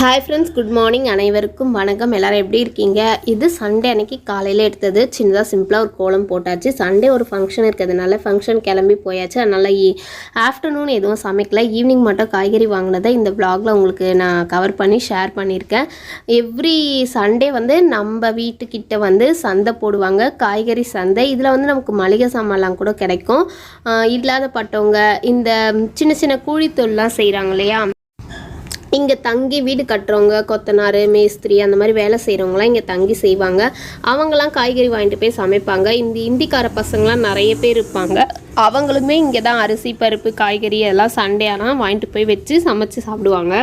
Hi friends good morning அனைவருக்கும் வணக்கம். எல்லோரும் எப்படி இருக்கீங்க? இது சண்டே அன்னைக்கு காலையில் எடுத்தது சின்னதாக சிம்பிளாக ஒரு கோலம் போட்டாச்சு. சண்டே ஒரு ஃபங்க்ஷன் இருக்கிறதுனால ஃபங்க்ஷன் கிளம்பி போயாச்சு. அதனால் ஆஃப்டர்நூன் எதுவும் சமைக்கல. ஈவினிங் மட்டும் காய்கறி வாங்கினதை இந்த vlogல உங்களுக்கு நான் கவர் பண்ணி ஷேர் பண்ணியிருக்கேன். எவ்ரி சண்டே வந்து நம்ம வீட்டுக்கிட்ட வந்து சந்தை போடுவாங்க. காய்கறி சந்தை. இதில் வந்து நமக்கு மளிகை சாமான்லாம் கூட கிடைக்கும். இல்லாதப்பட்டவங்க இந்த சின்ன சின்ன கூலி செய்கிறாங்க இல்லையா? இங்கே தங்கி வீடு கட்டுறவங்க கொத்தனார் மேஸ்திரி அந்த மாதிரி வேலை செய்கிறவங்களாம் இங்கே தங்கி செய்வாங்க. அவங்களாம் காய்கறி வாங்கிட்டு போய் சமைப்பாங்க. இந்த இந்திக்கார பசங்களாம் நிறைய பேர் இருப்பாங்க. அவங்களுமே இங்கே தான் அரிசி பருப்பு காய்கறி எல்லாம் சண்டே ஆனால் வாங்கிட்டு போய் வச்சு சமைச்சு சாப்பிடுவாங்க.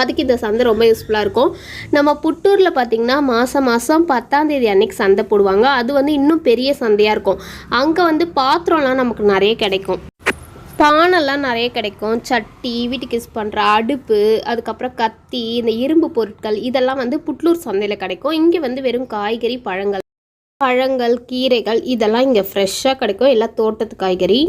அதுக்கு இந்த சந்தை ரொம்ப யூஸ்ஃபுல்லாக இருக்கும். நம்ம புட்டூரில் பார்த்திங்கன்னா மாதம் மாதம் பத்தாந்தேதி அன்னைக்கு சந்தை போடுவாங்க. அது வந்து இன்னும் பெரிய சந்தையாக இருக்கும். அங்கே வந்து பாத்திரம்லாம் நமக்கு நிறைய கிடைக்கும். பானெல்லாம் நிறைய கிடைக்கும். சட்டி வீட்டுக்கு யூஸ் பண்ணுற அடுப்பு அதுக்கப்புறம் கத்தி இந்த இரும்பு பொருட்கள் இதெல்லாம் வந்து புட்லூர் சந்தையில் கிடைக்கும். இங்கே வந்து வெறும் காய்கறி பழங்கள் பழங்கள் கீரைகள் இதெல்லாம் இங்கே ஃப்ரெஷ்ஷாக கிடைக்கும். எல்லாம் தோட்டத்து காய்கறி.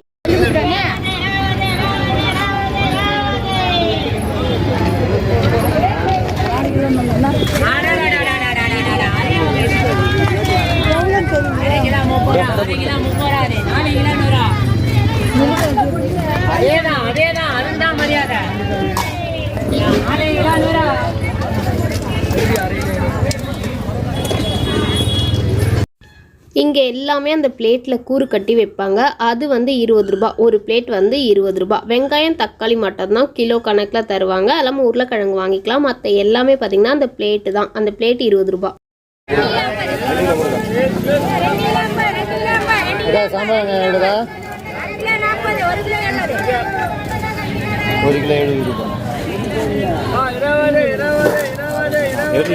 இங்கே எல்லாமே அந்த பிளேட்டில் கூறு கட்டி வைப்பாங்க. அது வந்து இருபது ரூபா. ஒரு பிளேட் வந்து இருபது ரூபா. வெங்காயம் தக்காளி மட்டும்தான் கிலோ கணக்கில் தருவாங்க. எல்லாமே உருளைக்கிழங்கு வாங்கிக்கலாம். மற்ற எல்லாமே பார்த்திங்கன்னா அந்த பிளேட்டு தான். அந்த பிளேட் இருபது ரூபா. ஒரு கிலோ எழுபது ரூபாய்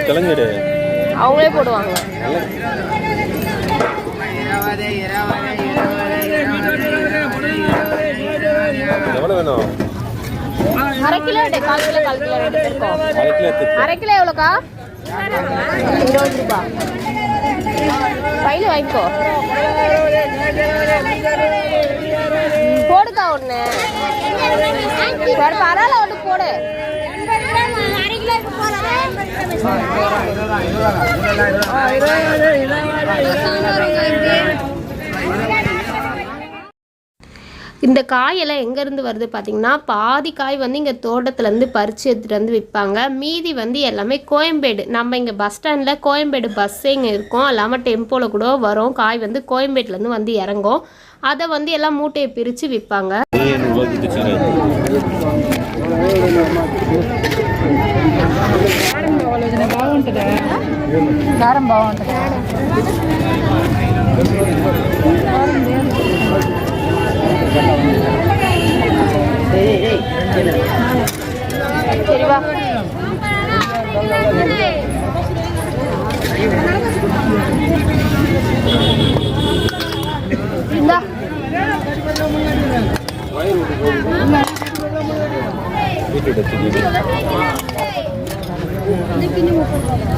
கிழங்கு அவங்களே போடுவாங்க. எவ்வளோ வேணும்? அரை கிலோ எடு, கால் கிலோ கால் கிலோ ரெண்டு பேருக்கும் அரை கிலோ எடுத்து அரை கிலோ எவ்வளோக்கா? இருபது ரூபா பையில வாங்கிக்கோ. போடுக்கா ஒன்று பரவாயில்ல ஒன்று போடு. இந்த காயெல்லாம் எங்கேருந்து வருது பார்த்திங்கன்னா பாதி காய் வந்து இங்கே தோட்டத்துலேருந்து பறித்து எடுத்துகிட்டு வந்து விற்பாங்க. மீதி வந்து எல்லாமே கோயம்பேடு. நம்ம இங்கே பஸ் ஸ்டாண்டில் கோயம்பேடு பஸ்ஸே இங்கே இருக்கும்? இல்லாமல் டெம்போவில் கூட வரும். காய் வந்து கோயம்பேட்டிலேருந்து வந்து இறங்கும். அதை வந்து எல்லாம் மூட்டையை பிரித்து விற்பாங்க. కారం బాగుంటుంది ఇందా Ini tinggi.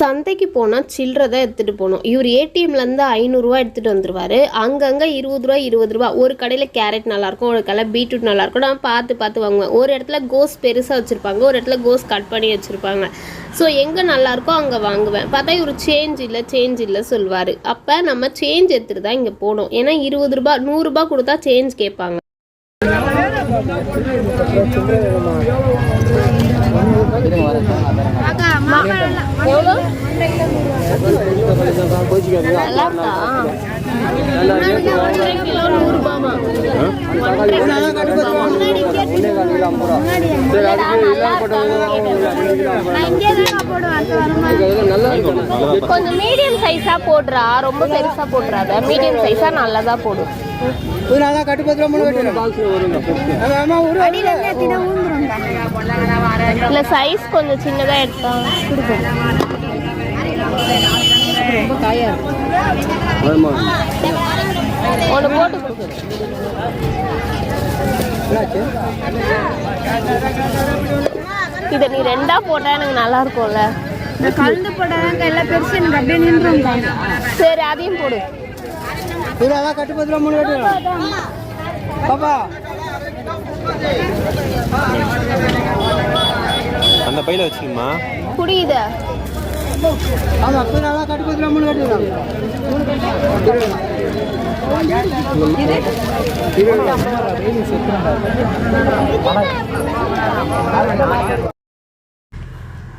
சந்தைக்கு போனால் சில்லறை தான் எடுத்துகிட்டு போகணும். இவர் ஏடிஎம்லேருந்து ஐநூறுரூவா எடுத்துகிட்டு வந்துருவார். அங்கங்கே இருபது ரூபா இருபது ரூபா ஒரு கடையில் கேரட் நல்லாயிருக்கும் ஒரு கடையில் பீட்ரூட் நல்லாயிருக்கும் நான் பார்த்து பார்த்து வாங்குவேன். ஒரு இடத்துல கோஸ் பெருசாக வச்சுருப்பாங்க ஒரு இடத்துல கோஸ் கட் பண்ணி வச்சுருப்பாங்க. ஸோ எங்கே நல்லாயிருக்கோ அங்கே வாங்குவேன். பார்த்தா இவர் சேஞ்ச் இல்லை சேஞ்ச் இல்லை சொல்லுவார் அப்போ நம்ம சேஞ்ச் எடுத்துகிட்டு தான் இங்கே போகணும். ஏன்னா இருபது ரூபா நூறுரூபா கொடுத்தா சேஞ்ச் கேட்பாங்க எவ்வளோ நல்லா இருக்கா ஒன்றரை கிலோ நூறுரூபாமா கொஞ்சம் மீடியம் சைஸா போடுறா. ரொம்ப பெருசா போடுறாத. மீடியம் சைஸா நல்லதா போடும் போடு இல்ல சைஸ் கொஞ்சம் சின்னதா எடுத்தா ஒன்று போட்டு கொடு. இதை நீ ரெண்டா போட்டா எனக்கு நல்லா இருக்கும்ல. கலந்து போட்டாதாங்க எல்லாம் பெருசு எனக்கு அப்படியே நின்றுங்க சரி அதையும் போடு. இதெல்லாம் கட்டு பத்து ரூபா மூணு கட்டு. பாப்பா. அந்த பையில வச்சுக்கணுமா? குடி இதை ஆமா இதெல்லாம் கட்டு. பத்து ரூபா மூணு கட்டு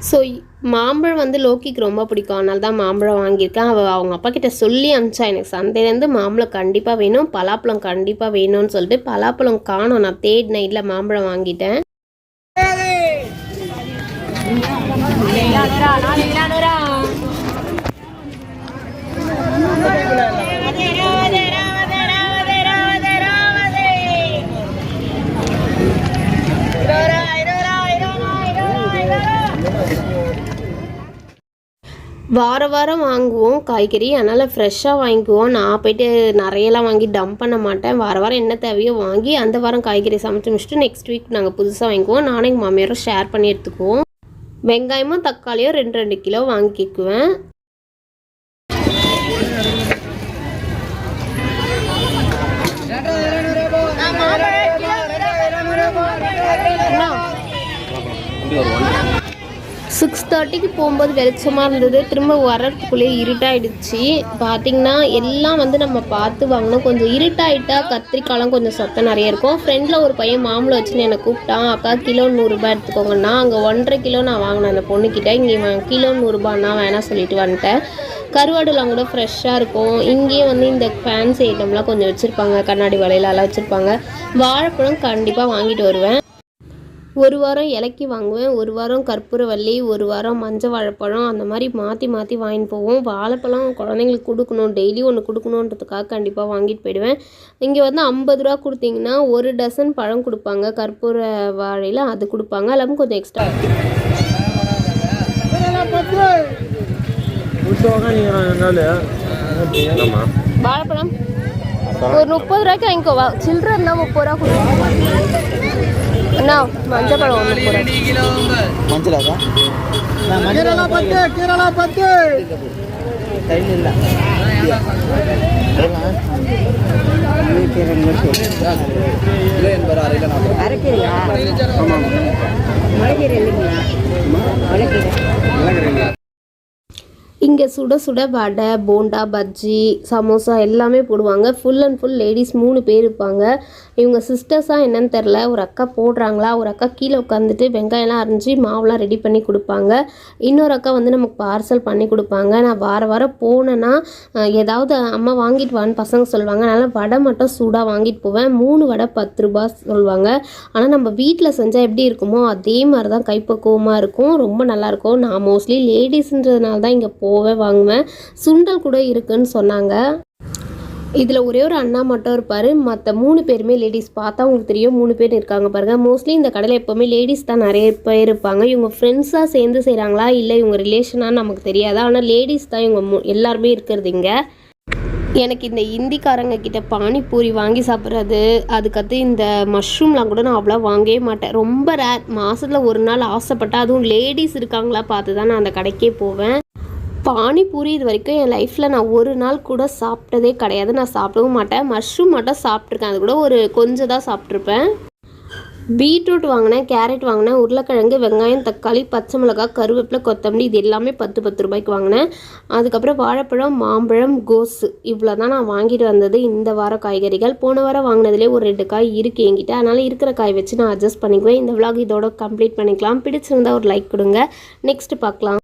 ஸோ மாம்பழம் வந்து லோக்கிக்கு ரொம்ப பிடிக்கும் அதனால தான் மாம்பழம் வாங்கியிருக்கேன் அவள் அவங்க அப்பா கிட்ட சொல்லி அனுப்பிச்சா எனக்கு சந்தையிலேருந்து மாம்பழம் கண்டிப்பாக வேணும் பலாப்பழம் கண்டிப்பாக வேணும்னு சொல்லிட்டு பலாப்பழம் காணோம் நான் தேர்ட் நைட்டில் மாம்பழம் வாங்கிட்டேன் வார வாரம் வாங்குவோம் காய்கறி அதனால் ஃப்ரெஷ்ஷாக வாங்கிக்குவோம் நான் போயிட்டு நிறையலாம் வாங்கி டம்ப் பண்ண மாட்டேன் வார வாரம் என்ன தேவையோ வாங்கி அந்த வாரம் காய்கறி சமைச்சு முடிச்சுட்டு நெக்ஸ்ட் வீக் நாங்கள் புதுசாக வாங்கிக்குவோம் நானும் எங்கள் மாமியாரும் ஷேர் பண்ணி எடுத்துக்குவோம் வெங்காயமும் தக்காளியும் ரெண்டு ரெண்டு கிலோ வாங்கிக்குவேன் சிக்ஸ் தேர்ட்டிக்கு போகும்போது வெளிச்சமாக இருந்தது. திரும்ப வர்றதுக்குள்ளேயே இருட்டாயிடுச்சு. பார்த்தீங்கன்னா எல்லாம் வந்து நம்ம பார்த்து வாங்கணும். கொஞ்சம் இருட்டாயிட்டா கத்திரிக்காய்லாம் கொஞ்சம் சத்தம் நிறைய இருக்கும். ஃப்ரெண்டில் ஒரு பையன் மாம்பழம் வச்சுன்னு என்னை கூப்பிட்டான். அக்கா கிலோ நூறுரூபா எடுத்துக்கோங்கன்னா அங்கே ஒன்றரை கிலோ நான் வாங்கினேன். அந்த பொண்ணுக்கிட்ட இங்கே கிலோ நூறுரூபான்னா வேணாம் சொல்லிட்டு வந்துட்டேன். கருவாடுலாம் கூட ஃப்ரெஷ்ஷாக இருக்கும். இங்கேயே வந்து இந்த ஃபேன்சி ஐட்டம்லாம் கொஞ்சம் வச்சுருப்பாங்க. கண்ணாடி வளையலெல்லாம் வச்சுருப்பாங்க. வாழைப்பழம் கண்டிப்பாக வாங்கிட்டு வருவேன். ஒரு வாரம் இலக்கி வாங்குவேன் ஒரு வாரம் கற்பூரவள்ளி ஒரு வாரம் மஞ்சள் வாழைப்பழம் அந்த மாதிரி மாற்றி மாற்றி வாங்கிட்டு போவோம். வாழைப்பழம் குழந்தைங்களுக்கு கொடுக்கணும் டெய்லி ஒன்று கொடுக்கணுன்றதுக்காக கண்டிப்பாக வாங்கிட்டு போயிடுவேன். இங்கே வந்து ஐம்பது ரூபா கொடுத்தீங்கன்னா ஒரு டசன் பழம் கொடுப்பாங்க. கற்பூர வாழையில் அது கொடுப்பாங்க. எல்லாமே கொஞ்சம் எக்ஸ்ட்ரா வாழைப்பழம்? ஒரு முப்பது ரூபாய்க்கு வாங்கிக்கோ. வா சில்லறை இருந்தால் முப்பது ரூபா கொடுப்பாங்க அண்ணா மஞ்சள் பழம் ஒன்று மஞ்சளாக்கா கீரலா பத்து கீரலா பத்து கையில் இல்லை. இங்கே சுட சுட வடை போண்டா பஜ்ஜி சமோசா எல்லாமே போடுவாங்க. ஃபுல் அண்ட் ஃபுல் லேடிஸ் மூணு பேர் இருப்பாங்க. இவங்க சிஸ்டர்ஸாக என்னன்னு தெரில ஒரு அக்கா போடுறாங்களா? ஒரு அக்கா கீழே உட்காந்துட்டு வெங்காயம்லாம் அரிஞ்சு மாவுலாம் ரெடி பண்ணி கொடுப்பாங்க. இன்னொரு அக்கா வந்து நமக்கு பார்சல் பண்ணி கொடுப்பாங்க. நான் வார வாரம் போனேன்னா ஏதாவது அம்மா வாங்கிட்டு வான்னு பசங்க சொல்லுவாங்க. அதனால் வடை மட்டும் சூடாக வாங்கிட்டு போவேன். மூணு வடை பத்து ரூபா சொல்லுவாங்க. ஆனால் நம்ம வீட்டில் செஞ்சால் எப்படி இருக்குமோ அதே மாதிரி தான் கைப்பக்குவமாக இருக்கும். ரொம்ப நல்லாயிருக்கும் நான் மோஸ்ட்லி லேடிஸ்ன்றதுனால தான் இங்கே போ போவேன் வாங்குவேன். சுண்டல் கூட இருக்குன்னு சொன்னாங்க. இதில் ஒரே ஒரு அண்ணா மட்டும் இருப்பார். மற்ற மூணு பேருமே லேடிஸ் பார்த்தா உங்களுக்கு தெரியும். மூணு பேர் இருக்காங்க பாருங்கள் மோஸ்ட்லி இந்த கடையில் எப்போவுமே லேடிஸ் தான் நிறைய பேர் இருப்பாங்க. இவங்க ஃப்ரெண்ட்ஸாக சேர்ந்து செய்கிறாங்களா இல்லை இவங்க ரிலேஷனாக நமக்கு தெரியாது? ஆனால் லேடிஸ் தான் இவங்க மு- எல்லாருமே இருக்கிறது இங்கே. எனக்கு இந்த இந்திக்காரங்க கிட்ட பானிபூரி வாங்கி சாப்பிட்றது அதுக்கடுத்து இந்த மஷ்ரூம்லாம் கூட நான் அவ்வளோ வாங்கவே மாட்டேன். ரொம்ப ரேர் மாதத்தில் ஒரு நாள் ஆசைப்பட்டா அதுவும் லேடிஸ் இருக்காங்களா பார்த்து தான் நான் அந்த கடைக்கே போவேன். பானிபூரி இது வரைக்கும் என் லைஃப்பில் நான் ஒரு நாள் கூட சாப்பிட்டதே கிடையாது. நான் சாப்பிடவும் மாட்டேன். மஷ்ரூம் மட்டும் சாப்பிட்ருக்கேன் அது கூட ஒரு கொஞ்சம் தான் சாப்பிட்ருப்பேன் பீட்ரூட் வாங்கினேன் கேரட் வாங்கினேன் உருளைக்கிழங்கு வெங்காயம் தக்காளி பச்சை மிளகாய் கருவேப்பிலை கொத்தமல்லி இது எல்லாமே பத்து பத்து ரூபாய்க்கு வாங்கினேன். அதுக்கப்புறம் வாழைப்பழம் மாம்பழம் கோஸு இவ்வளோ தான் நான் வாங்கிட்டு வந்தது. இந்த வார காய்கறிகள். போன வாரம் வாங்கினதுலேயே ஒரு ரெண்டு காய் இருக்குது என்கிட்ட. அதனால் இருக்கிற காய் வச்சு நான் அட்ஜஸ்ட் பண்ணிக்குவேன். இந்த vlog இதோட கம்ப்ளீட் பண்ணிக்கலாம். பிடிச்சிருந்தா ஒரு லைக் கொடுங்க. நெக்ஸ்ட் பார்க்கலாம்.